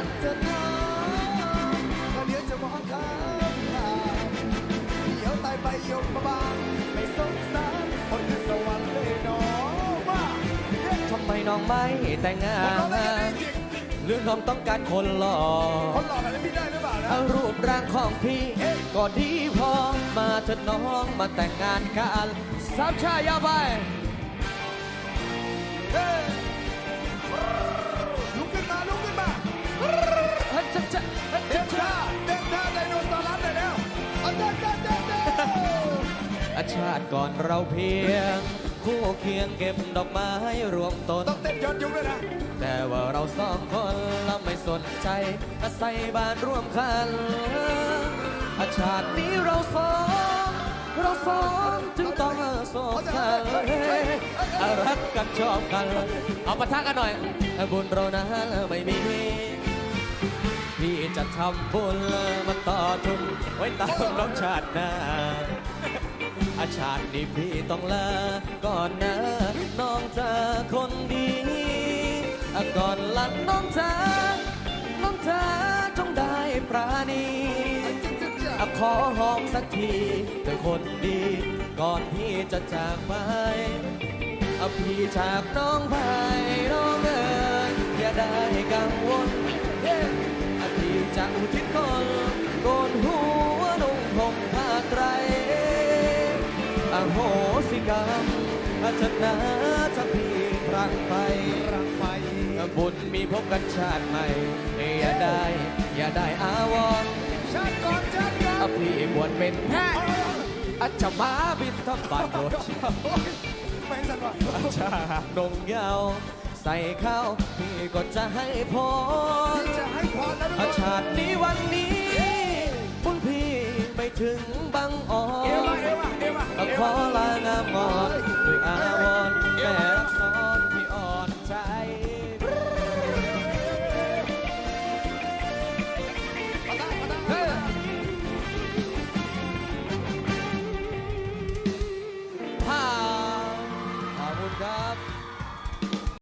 านเธอน้องก็เดี๋ยวจะมองข้ามผ่านเดี๋ยวตายไปยกมาบางไม่สงสารคนที่สวรรค์เลยน้องว่าทำไมน้องไม่แต่งงาผมรอได้นจริงหรือน้องต้องการคนหล่อคนหล่อแบบนี้พี่ได้หรือเปล่านะ เอารูปร่างของพี่ก็ดีพอมาเถิดน้องมาแต่งงานกันสามชายยาวไป เฮ้ อาชาติก่อนเราเพียง คู่เคียงเก็บดอกไม้รวมตนต้องเต้นย้อนยุคด้วยนะ แต่ว่าเราสองคนเราไม่สนใจอาศัยบ้านร่วมกันอาชาตินี้เราสองเราสองจึงต้องโศกกันรักกันชอบกัน เอาปะทะกันหน่อย บุญเรานะไม่มีพี่จะทำบุญมาต่อทุนไว้ตามน้องชาติหน้า อาชาตินี้พี่ต้องลาก่อนนะน้องจะคนดีอะก่อนลันน้องจ้าน้องจ้าจงได้ปราณีอะขอหอมสักทีเธอคนดี ก่อนพี่จะจากไปอะพี่จากน้องไปน้องเอ๋ยอย่าได้กังวลเอะพี่จะอุทิศ โหสิกรรมอาจนาถ้าพี่พรักไปรักไปบุญมีพบกันชาติใหม่ อย่าได้ อย่าได้อาวรณ์ชาติก่อนชาติก่อนเอาพี่บวชเป็นแพทย์อาจจะมาบินทบาทโดดไม่สั่นว่ะอาจาดงยาวใส่ข้าวพี่ก็จะให้พรจะให้พรแล้วทุกอาคนชาตินี้วันนี้บุญพี่ไม่ถึงบังอ่อน 狂澜难忘。